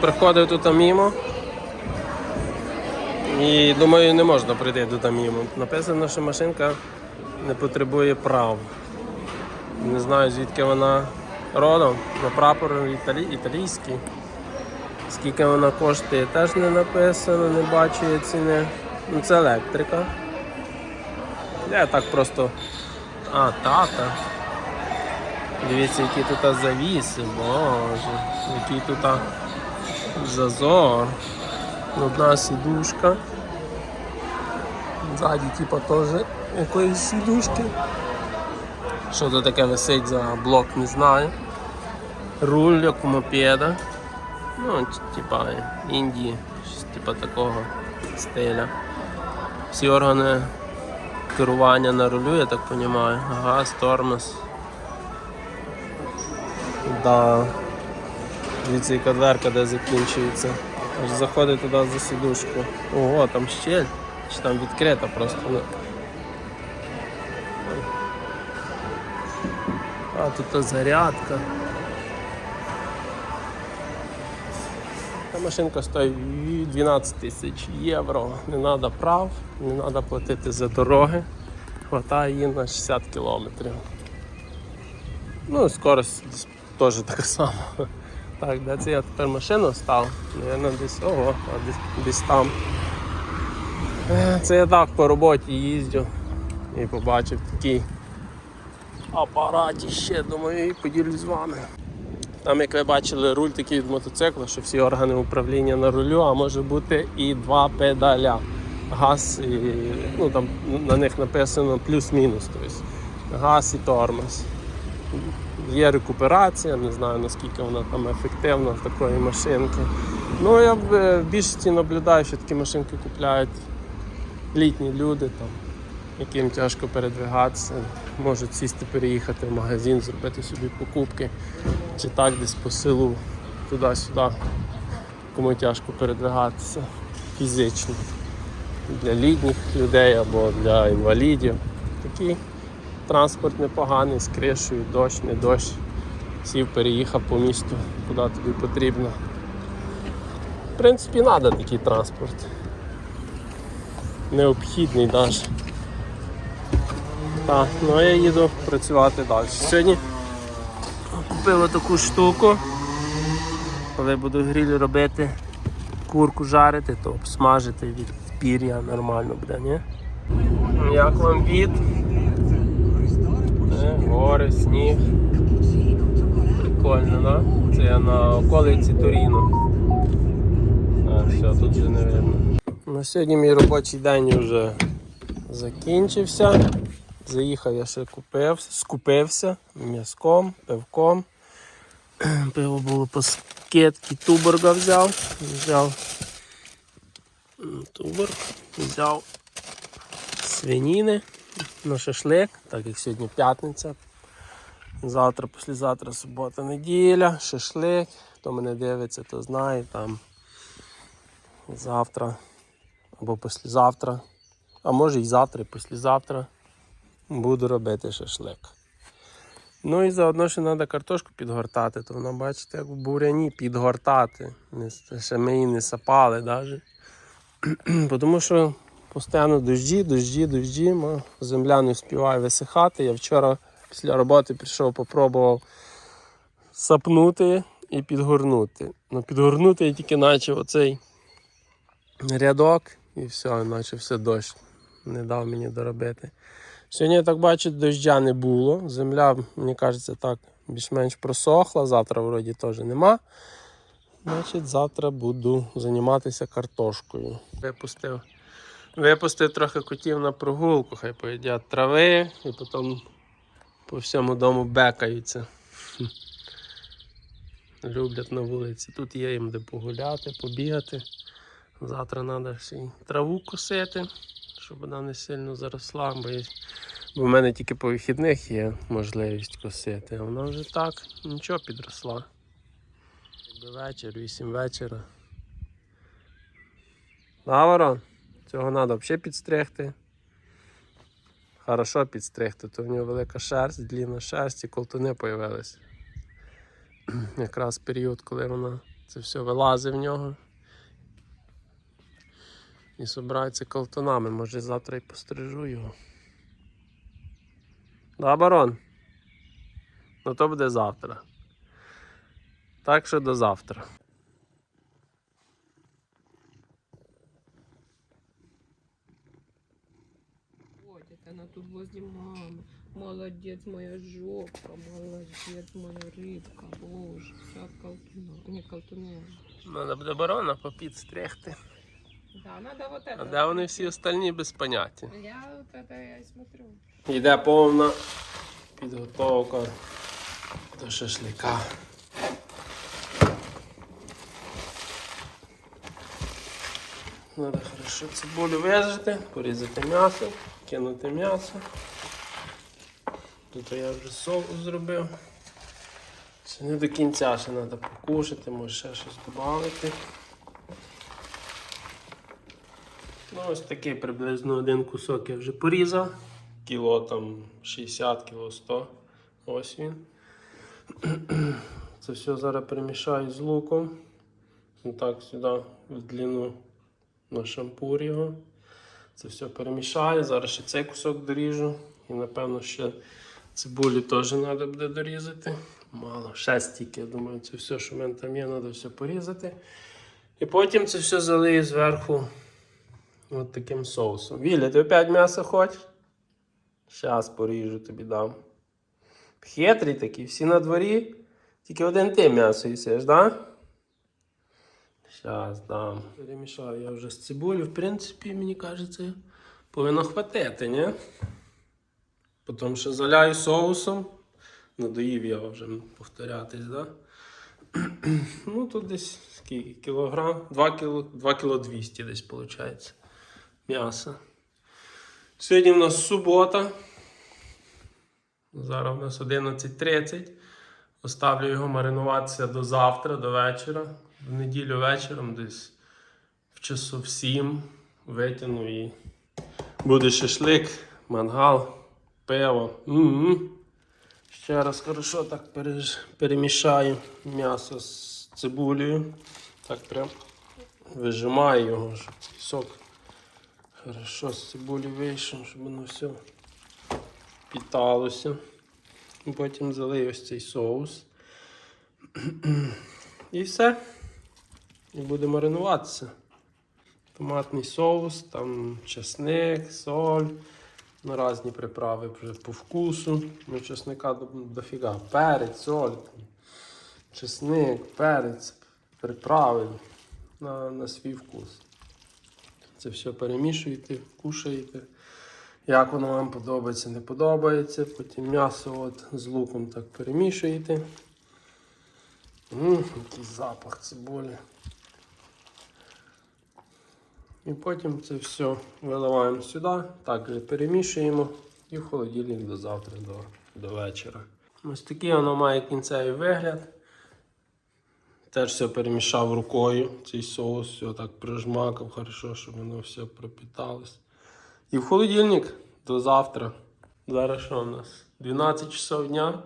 Приходив тут мімо. І думаю, не можна прийти тут мімо. Написано, що машинка не потребує прав. Не знаю звідки вона родом, на прапор італі... італійський. Скільки вона коштує, теж не написано, не бачу ціни. Ну це електрика. Я так просто. А, тата. Дивіться, які тут завіси, боже, який тут зазор. Одна сідушка. Ззаді типа теж якоїсь сідушки. Що це таке висить за блок, не знаю. Руль як у мопеда. Ну, типа Індії, щось типа такого стиля. Всі органи керування на рулю, я так розумію. Газ, тормоз. Да. Дивіться, яка дверка де закінчується. Аж заходить туди за сідушку. Ого, там щель. Чи там відкрита просто. Ну. А, тут зарядка. Та машинка стоїть 12 тисяч євро. Не треба прав, не треба платити за дороги. Хватає її на 60 кілометрів. Ну, скорость теж така сама. Так, де це я тепер машину став? Наверно, десь ого, а десь, десь там. Е, Це я так по роботі їздю і побачив такий апарат ще, думаю, і поділюсь з вами. Там, як ви бачили, руль такий від мотоцикла, що всі органи управління на рулю, а може бути і два педаля. Газ і ну, там на них написано плюс-мінус. Тобто газ і тормоз. Є рекуперація, не знаю наскільки вона там ефективна в такої машинки. Ну я в е, більшості наблюдаю, що такі машинки купляють літні люди, там, яким тяжко передвигатися, можуть сісти, переїхати в магазин, зробити собі покупки, чи так десь по селу, туди-сюди, кому тяжко передвигатися фізично. Для літніх людей або для інвалідів. Такий транспорт непоганий, з кришею, дощ, не дощ. Сів, переїхав по місту, куди тобі потрібно. В принципі, треба такий транспорт. Необхідний навіть. Так, ну я їду працювати далі. Сьогодні купила таку штуку. Коли буду гриль робити, курку жарити, то обсмажити від пір'я нормально буде, ні? Як вам від? Гори, сніг. Прикольно, да? Це я на околиці Туріно. А, все, тут вже не видно. На сьогодні мій робочий день вже закінчився. Заїхав я ще купив, скупився м'язком, пивком. Пиво було по скидці, туборга взяв. Взяв туборг, взяв свиніни на шашлик, так як сьогодні п'ятниця. Завтра, післязавтра, субота, неділя, шашлик. Хто мене дивиться, то знає там завтра або післязавтра, а може і завтра, і післязавтра буду робити шашлик. Ну і заодно ще треба картошку підгортати, то вона, бачите, як в буряні підгортати. Ще ми її не сапали навіть. Тому що постійно дощі, дощі, ма- земля не встигає висихати. Я вчора після роботи прийшов, попробував сапнути і підгорнути. Ну, підгорнути я тільки почав оцей рядок і все, наче все дощ не дав мені доробити. Сьогодні я так бачу, доща не було. Земля, мені кажеться, так більш-менш просохла. Завтра вроді теж нема. Значить, завтра буду займатися картошкою. Випустив, випустив трохи котів на прогулку, хай поїдять трави і потім по всьому дому бекаються. Люблять на вулиці. Тут є їм де погуляти, побігати. Завтра треба ще траву косити, щоб вона не сильно заросла, бо, є- бо в мене тільки по вихідних є можливість косити, а вона вже так нічого підросла. Якби вечір, 8 вечора. Лавро, цього треба взагалі підстригти. Хорошо підстригти, то в нього велика шерсть, длінна шерсть і колтуни з'явилися. Якраз період, коли вона Це все вилазить в нього. І собирається колтунами. Може завтра і пострижу його. Да, барон? Ну то буде завтра. Так що до завтра. тут возле мамы. Молодец, моя жопа, молодец, моя рыбка, боже, вся в колтуна. Не колтуне. Надо буде барона попідстригти. Да, надо вот это. А де вони всі остальні без поняття? Я вот это я и смотрю. Йде повна підготовка до шашлика. Надо хорошо цибулю вижити, порізати м'ясо, кинути м'ясо. Тут я вже соус зробив. Ще не до кінця ще треба покушати, може ще щось додати. Ну, ось такий приблизно один кусок я вже порізав. Кіло там 60, кіло 100. Ось він. Це все зараз перемішаю з луком. Так сюди в длину на шампур його. Це все перемішаю. Зараз ще цей кусок доріжу. І напевно ще цибулі теж треба буде дорізати. Мало, ще стільки, я думаю, це все, що в мене там є, треба все порізати. І потім це все залию зверху от таким соусом. Віля, ти опять м'ясо хочеш? Щас поріжу тобі дам. Хитрий такий, всі на дворі. Тільки один ти м'ясо їсиш, да? Щас дам. Перемішаю я вже з цибулю. В принципі, мені кажеться, повинно хватити, ні? Потім ще заляю соусом. Надоїв я вже повторятись, да? ну, тут десь скільки? Кілограм, 2 кіло, 2 кіло 200 десь виходить. М'ясо. Сьогодні в нас субота. Зараз у нас 11.30. Оставлю його маринуватися до завтра, до вечора. В неділю вечором десь в часу в 7 витягну і буде шашлик, мангал, пиво. М-м. Ще раз хорошо так перемішаю м'ясо з цибулею. Так прям вижимаю його, щоб сок хорошо з цибулі вийшов, щоб воно все питалося. Потім залию ось цей соус. І все. І буде маринуватися. Томатний соус, там чесник, соль, на різні приправи вже по вкусу. Ну, чесника до- дофіга. Перець, соль, чесник, перець, приправи на, на свій вкус. Це все перемішуєте, кушаєте. Як воно вам подобається, не подобається. Потім м'ясо от з луком так перемішуєте. Ммм, який запах цибулі. І потім це все виливаємо сюди, також перемішуємо і в холодильник до завтра, до, до вечора. Ось такий воно має кінцевий вигляд. Теж все перемішав рукою, цей соус, все так прижмакав, хорошо, щоб воно все пропіталось. І в холодильник до завтра. Зараз що у нас? 12 часов дня.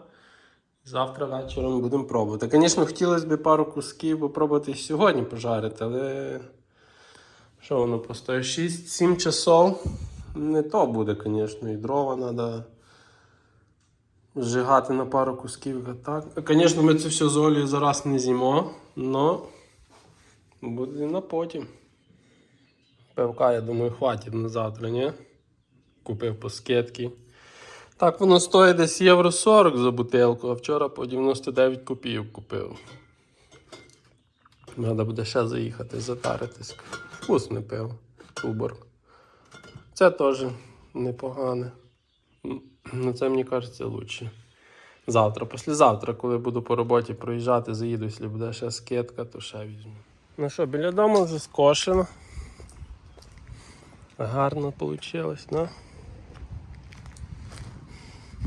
Завтра вечором будемо пробувати. Звісно, хотілося б пару кусків попробувати сьогодні пожарити, але що воно постоїть 6-7 часов. Не то буде, звісно, і дрова треба зжигати на пару кусків. Так. Звісно, ми це все з олією зараз не з'їмо, але буде на потім. Пивка, я думаю, хватить на завтра, ні? Купив по скидці. Так, воно стоїть десь євро 40 за бутилку, а вчора по 99 копійок купив. Треба буде ще заїхати, затаритись. Вкусне пиво. Туборг. Це теж непогане. Ну, це мені кажеться краще. Завтра, післязавтра, коли буду по роботі проїжджати, заїду, якщо буде ще скидка, то ще візьму. Ну що, біля дому вже скошено. Гарно вийшло, да?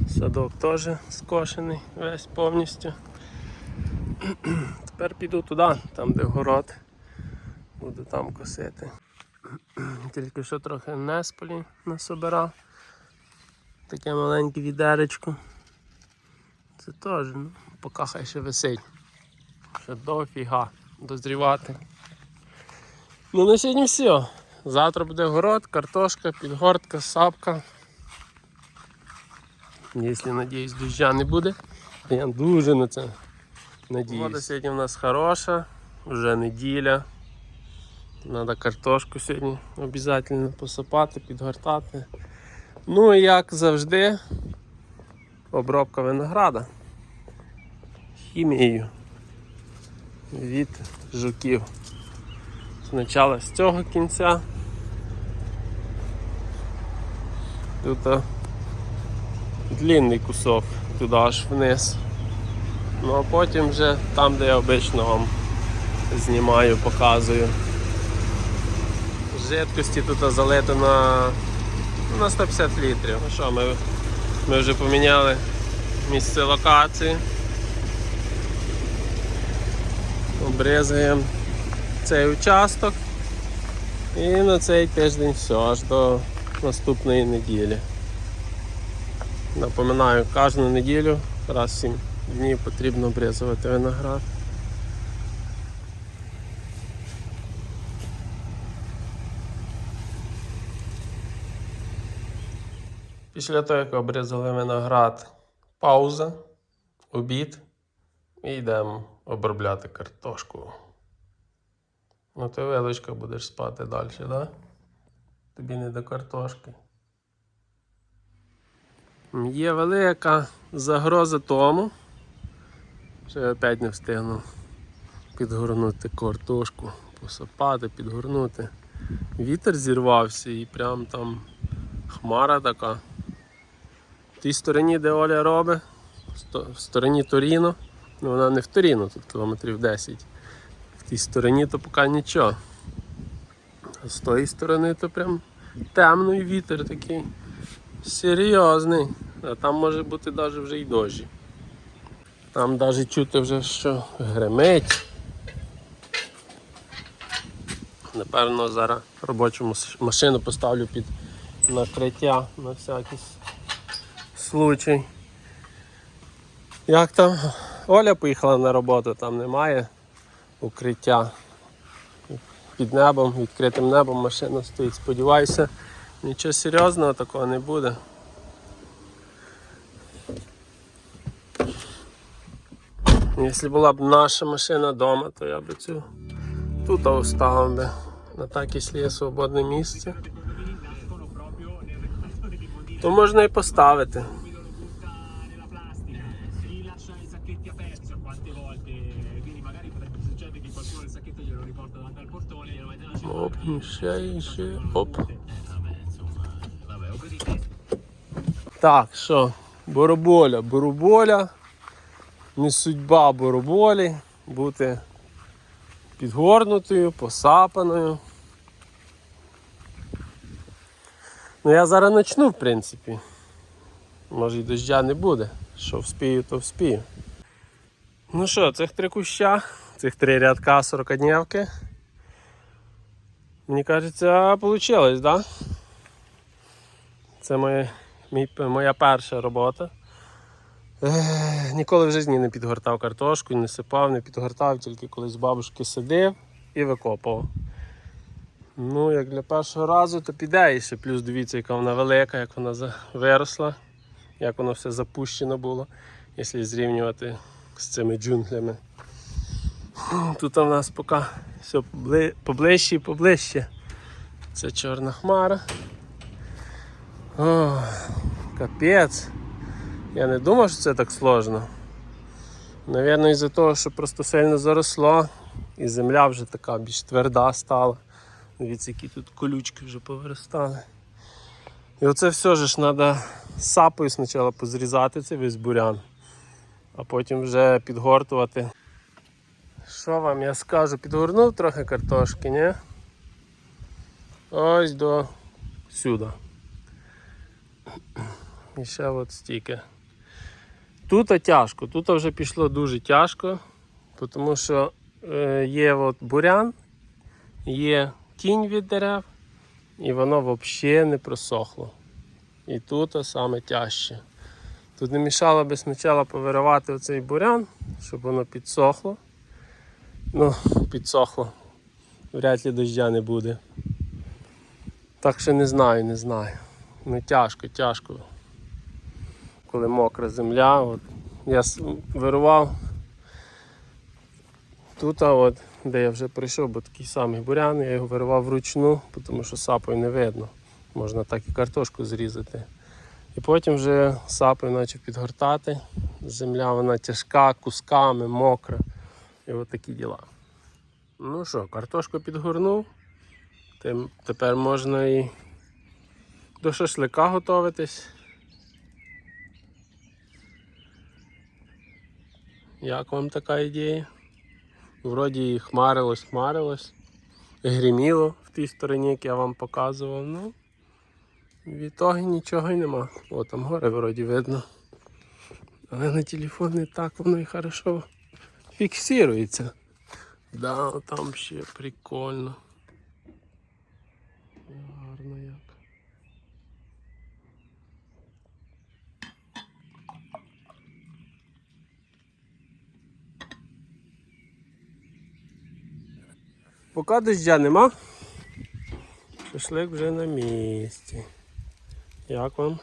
Садок теж скошений весь повністю. Тепер піду туди, там де город. Буду там косити. Тільки що трохи несполі насобирав. Таке маленьке відеречко. Це теж, ну, поки хай ще висить. Ще дофіга дозрівати. Ну на сьогодні все. Завтра буде город, картошка, підгортка, сапка. Якщо, надіюсь, доща не буде, то я дуже на це надіюсь. Вода сьогодні в нас хороша, вже неділя. Треба картошку сьогодні обов'язково посипати, підгортати. Ну і як завжди, обробка винограда хімією від жуків. Спочатку з цього кінця. Тут а, длинний кусок туди аж вниз. Ну а потім вже там, де я обично вам знімаю, показую. Жидкості тут залито на, на 150 літрів. Ну що, ми, ми вже поміняли місце локації. Обрізаємо цей участок. І на цей тиждень все, аж до наступної неділі. Напоминаю, кожну неділю, раз в 7 днів потрібно обрізувати виноград. Після того, як обрізали виноград, пауза, обід і йдемо обробляти картошку. Ну ти величка будеш спати далі, так? Да? Тобі не до картошки. Є велика загроза тому, що я опять не встигну підгорнути картошку, посапати, підгорнути. Вітер зірвався і прям там хмара така. В тій стороні, де Оля робить, в стороні Торіно, ну вона не в Торіно, тут кілометрів 10. В тій стороні то поки нічого. А з тої сторони то прям темний вітер такий. Серйозний. А там може бути навіть вже й дощі. Там навіть чути вже, що гремить. Напевно, зараз робочу машину поставлю під накриття на всякий с- случай. Як там? Оля поїхала на роботу, там немає укриття. Під небом, відкритим небом машина стоїть. Сподіваюся, нічого серйозного такого не буде. Якщо була б наша машина вдома, то я б цю тут оставив би. На так, якщо є свободне місце, то можна і поставити. Оп, ще, і. Оп. Так, що, бороболя, бороболя. Не судьба бороболі бути підгорнутою, посапаною. Ну я зараз почну, в принципі. Може і дождя не буде. Що вспію, то вспію. Ну що, цих три куща, цих три рядка 40 днівки. Мені кажеться, вийшло? Да? Це моє, мій, моя перша робота. Ех, ніколи в житті не підгортав картошку, не сипав, не підгортав, тільки колись бабушки сидив і викопував. Ну, як для першого разу, то піде і ще плюс дивіться, яка вона велика, як вона виросла, як воно все запущено було, якщо зрівнювати з цими джунглями. Тут у нас поки все поближче і поближче. Це чорна хмара. О, капець. Я не думав, що це так сложно. Навірно, із-за того, що просто сильно заросло, і земля вже така більш тверда стала. Дивіться, які тут колючки вже повиростали. І оце все ж треба сапою спочатку позрізати цей весь бурян, а потім вже підгортувати. Що вам я скажу? Підгорнув трохи картошки, ні? Ось до сюди. І ще от стільки. Тут тяжко, тут вже пішло дуже тяжко, тому що е, є от бурян, є тінь від дерев, і воно взагалі не просохло. І тут саме тяжче. Тут не мішало би спочатку повиривати оцей бурян, щоб воно підсохло. Ну, підсохло. Вряд ли дождя не буде. Так що не знаю, не знаю. Ну тяжко, тяжко. Коли мокра земля. От. Я вирував тут, а от, де я вже прийшов, бо такий самий бурян, я його вирував вручну, тому що сапою не видно. Можна так і картошку зрізати. І потім вже сапою почав підгортати. Земля вона тяжка, кусками, мокра. І от такі діла. Ну що, картошку підгорнув. Тепер можна і до шашлика готуватись. Як вам така ідея? Вроді і хмарилось, хмарилось. Гриміло в тій стороні, як я вам показував. Ну, від того нічого й нема. О, там гори вроді видно. Але на телефон не так воно і хорошо фіксується. Да, там ще прикольно. Гарно як. Поки дождя нема. Шашлик вже на місці. Як вам?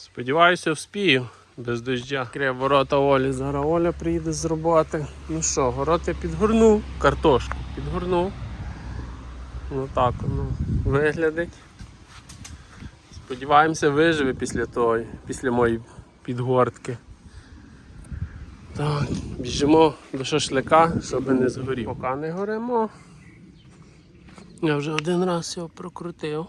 Сподіваюся, вспію без дождя. Крив ворота Олі. Зараз Оля приїде з роботи. Ну що, город я підгорнув, картошку підгорнув. Ну так воно виглядить. Сподіваємося, виживе після того, після моєї підгортки. Так, біжимо до шашлика, щоб не згорів. Поки не горимо. Я вже один раз його прокрутив.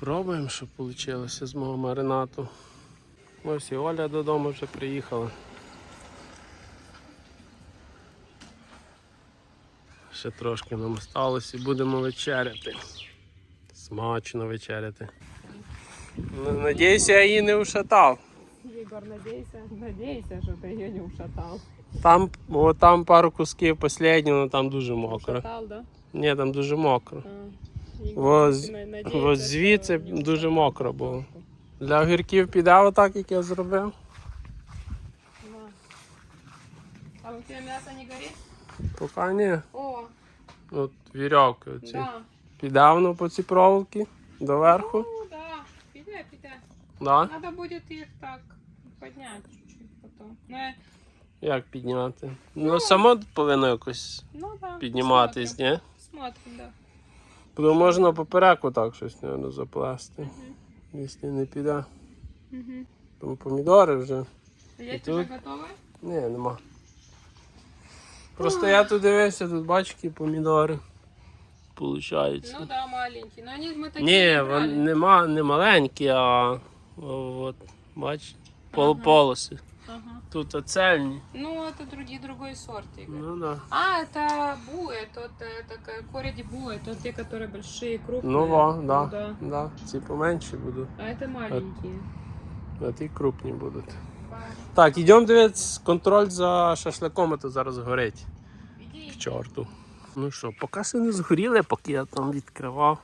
Попробуємо, що вийшло з мого маринату. Ось і Оля додому вже приїхала. Ще трошки нам осталось і будемо вечеряти. Смачно вечеряти. Ну, Надіюся, я її не ушатав. Егор, надейся, надейся, что ты ее не ушатал. Там, о, там пару кусків останні, але там дуже мокро. Ушатал, да? Ні, там дуже мокро. А, Во Егор, з- на- надейся, во что звідси дуже мокро було. Для огірків піде отак, як я зробив. А у тебя мясо не горит? Поки ні. О, От вірьовки оці. да. Піде воно по цій проволоки доверху. Ну, да. Пидай, пидай. Да? Надо будет их так поднять чуть-чуть потом. Ну, я- Як підняти? Ну, само повинно якось ну да. підніматись, ні? Смотрим, да. Бо можна поперек отак щось наверное, заплести. Якщо не піде. Тому помідори вже. Есть тут- уже готовы? Ні, нема. Просто я тут дивився, тут бачу які помідори. Получається. Ну да, маленькие. Но они мы такие Ні, не вони нема, не маленькі, а от, бач, пол, Ага. полоси. Ага Тут оцельні. Ну, это другие, другой сорт, Игорь. Ну да. А, это буэ, тот, это к- корень буэ, это те, которые большие, крупные. Ну во, Ну да, да. да. Ці поменші будуть, А это маленькие. а ті крупні будуть. Так, йдемо дивитися контроль за шашликом, а то зараз горить. Иди. К чорту. Ну що, поки ще не згоріли, поки я там відкривав.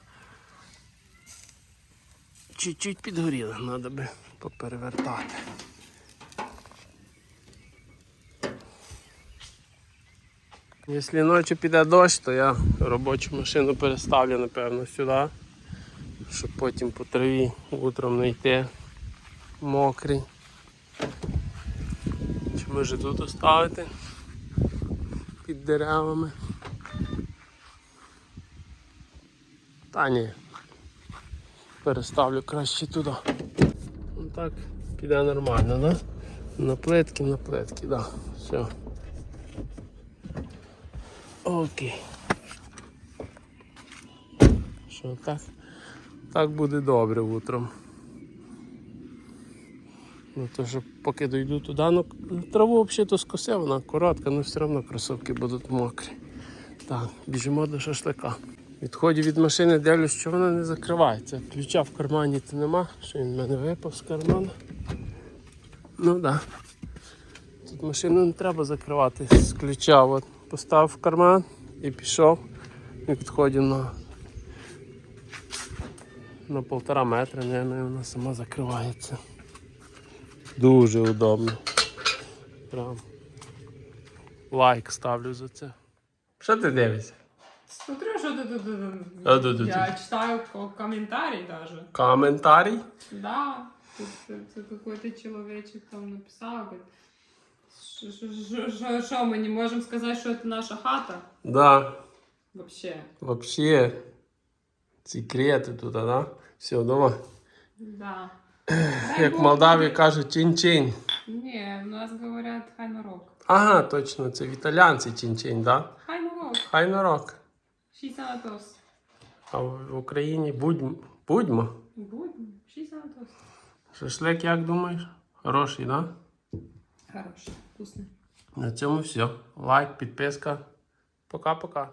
Чуть-чуть підгоріли, треба би поперевертати. Якщо ночі піде дощ, то я робочу машину переставлю, напевно, сюди, щоб потім по траві утром не йти мокрий. Чи може тут оставити під деревами. Та ні. Переставлю краще туди. Ну так, піде нормально, да? На плитки, на плитки, да. Все. Окей. Що так? Так буде добре утром. Ну то що поки дойду туди, ну траву взагалі то скосив, вона коротка, але все одно кросовки будуть мокрі. Так, біжимо до шашлика. Відходжу від машини, дивлюсь, що вона не закривається. Ключа в кармані то нема, що він в мене випав з кармана. Ну так. Да. Тут машину не треба закривати з ключа. От поставив в карман і пішов. І відходив на, на півтора метра, наверное, і вона сама закривається. Дуже удобно. Прям. Лайк ставлю за це. Що ти дивишся? Смотрю, что ты тут. Я читаю ко- комментарий даже. Коментарій? Да, тут какой-то человечек там написал, говорит, «Ш- ш- ш- ш- что мы не можем сказать, что это наша хата? Да. Вообще. Вообще. Секрети тут, да? Все, вдома. Да. Як в Молдавії кажуть, чин-чин. Не, у нас говорят хай нарок. Ага, точно, це в італіянці чин-чин, да? Хай нарок. Хай нарок. Шість анатос. А в Україні будьмо. Будьмо. Будем. Шість анатос. Шашлик, як думаєш? Хороший, да? Хороший, вкусный. На цьому все. Лайк, підписка. Пока-пока.